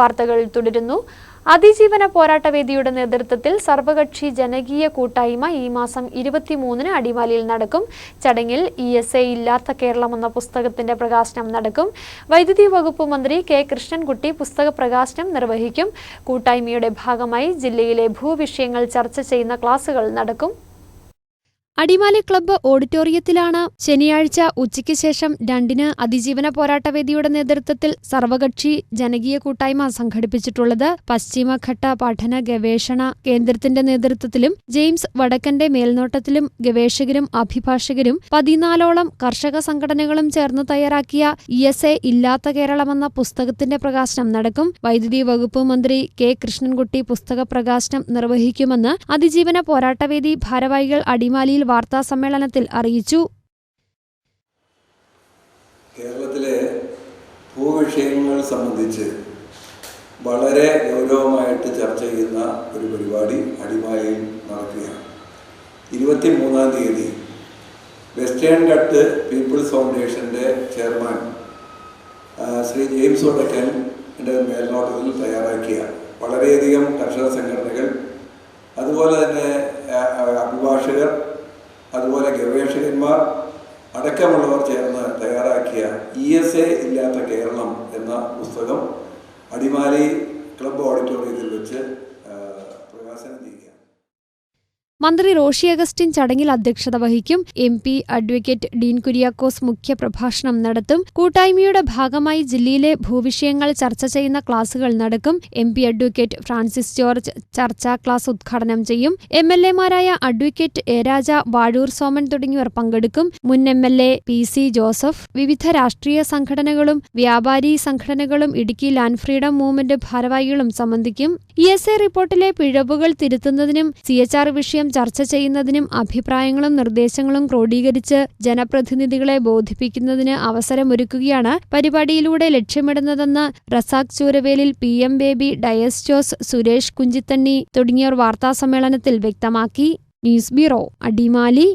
വാർത്തകൾ തുടരുന്നു. അതിജീവന പോരാട്ടവേദിയുടെ നേതൃത്വത്തിൽ സർവകക്ഷി ജനകീയ കൂട്ടായ്മ ഈ മാസം ഇരുപത്തിമൂന്നിന് അടിമാലിയിൽ നടക്കും. ചടങ്ങിൽ ഇ എസ് എ ഇല്ലാത്ത കേരളം എന്ന പുസ്തകത്തിന്റെ പ്രകാശനം നടക്കും. വൈദ്യുതി വകുപ്പ് മന്ത്രി കെ കൃഷ്ണൻകുട്ടി പുസ്തക പ്രകാശനം നിർവഹിക്കും. കൂട്ടായ്മയുടെ ഭാഗമായി ജില്ലയിലെ ഭൂവിഷയങ്ങൾ ചർച്ച ചെയ്യുന്ന ക്ലാസുകൾ നടക്കും. അടിമാലി ക്ലബ്ബ് ഓഡിറ്റോറിയത്തിലാണ് ശനിയാഴ്ച ഉച്ചയ്ക്ക് ശേഷം രണ്ടിന് അതിജീവന പോരാട്ടവേദിയുടെ നേതൃത്വത്തിൽ സർവകക്ഷി ജനകീയ കൂട്ടായ്മ സംഘടിപ്പിച്ചിട്ടുള്ളത് പശ്ചിമഘട്ട പഠന ഗവേഷണ കേന്ദ്രത്തിന്റെ നേതൃത്വത്തിലും ജെയിംസ് വടക്കന്റെ മേൽനോട്ടത്തിലും ഗവേഷകരും അഭിഭാഷകരും പതിനാലോളം കർഷക സംഘടനകളും ചേർന്ന് തയ്യാറാക്കിയ ഇ എസ് എ ഇല്ലാത്ത കേരളമെന്ന പുസ്തകത്തിന്റെ പ്രകാശനം നടക്കും. വൈദ്യുതി വകുപ്പ് മന്ത്രി കെ കൃഷ്ണൻകുട്ടി പുസ്തക പ്രകാശനം നിർവഹിക്കുമെന്ന് അതിജീവന പോരാട്ടവേദി ഭാരവാഹികൾ അടിമാലിയിൽ വാർത്താ സമ്മേളനത്തിൽ അറിയിച്ചു. കേരളത്തിലെ ഭൂവിഷയങ്ങൾ സംബന്ധിച്ച് വളരെ ഗൗരവമായിട്ട് ചർച്ച ചെയ്യുന്ന ഒരു പരിപാടി അടിമാലിയിൽ നടക്കുകയാണ്. ഇരുപത്തി മൂന്നാം തീയതി വെസ്റ്റേൺ ഘട്ട് പീപ്പിൾസ് ഫൗണ്ടേഷന്റെ ചെയർമാൻ ശ്രീ ജെയിംസ് ഒടക്കന്റെ മേൽനോട്ടത്തിൽ തയ്യാറാക്കിയ വളരെയധികം കർഷക സംഘടനകൾ അതുപോലെ തന്നെ അഭിഭാഷകർ അതുപോലെ ഗവേഷകന്മാർ അടക്കമുള്ളവർ ചേർന്ന് തയ്യാറാക്കിയ ഇ എസ് എ ഇല്ലാത്ത കേരളം എന്ന പുസ്തകം അടിമാലി ക്ലബ് ഓഡിറ്റോറിയത്തിൽ വെച്ച് പ്രകാശനം ചെയ്യുകയാണ്. മന്ത്രി റോഷി അഗസ്റ്റിൻ ചടങ്ങിൽ അധ്യക്ഷത വഹിക്കും. M P advocate Dean Kuriakose മുഖ്യപ്രഭാഷണം നടത്തും. കൂട്ടായ്മയുടെ ഭാഗമായി ജില്ലയിലെ ഭൂവിഷയങ്ങൾ ചർച്ച ചെയ്യുന്ന ക്ലാസുകൾ നടക്കും. M P advocate Francis George ചർച്ചാ ക്ലാസ് ഉദ്ഘാടനം ചെയ്യും. എം എൽ എമാരായ അഡ്വക്കേറ്റ് എ രാജ വാഴൂർ സോമൻ തുടങ്ങിയവർ പങ്കെടുക്കും. മുൻ M L A P C Joseph വിവിധ രാഷ്ട്രീയ സംഘടനകളും വ്യാപാരി സംഘടനകളും ഇടുക്കി ലാൻഡ് ഫ്രീഡം മൂവ്മെന്റ് ഭാരവാഹികളും സംബന്ധിക്കും. ഇ എസ് എ റിപ്പോർട്ടിലെ പിഴവുകൾ തിരുത്തുന്നതിനും സി എച്ച് ആർ വിഷയം ചർച്ച ചെയ്യുന്നതിനും അഭിപ്രായങ്ങളും നിർദ്ദേശങ്ങളും ക്രോഡീകരിച്ച് ജനപ്രതിനിധികളെ ബോധിപ്പിക്കുന്നതിന് അവസരമൊരുക്കുകയാണ് പരിപാടിയിലൂടെ ലക്ഷ്യമിടുന്നതെന്ന് Razak Chooravelil P M baby Diaz Jose Suresh Kunchithanni തുടങ്ങിയവർ വാർത്താസമ്മേളനത്തിൽ വ്യക്തമാക്കി. News bureau Adimali.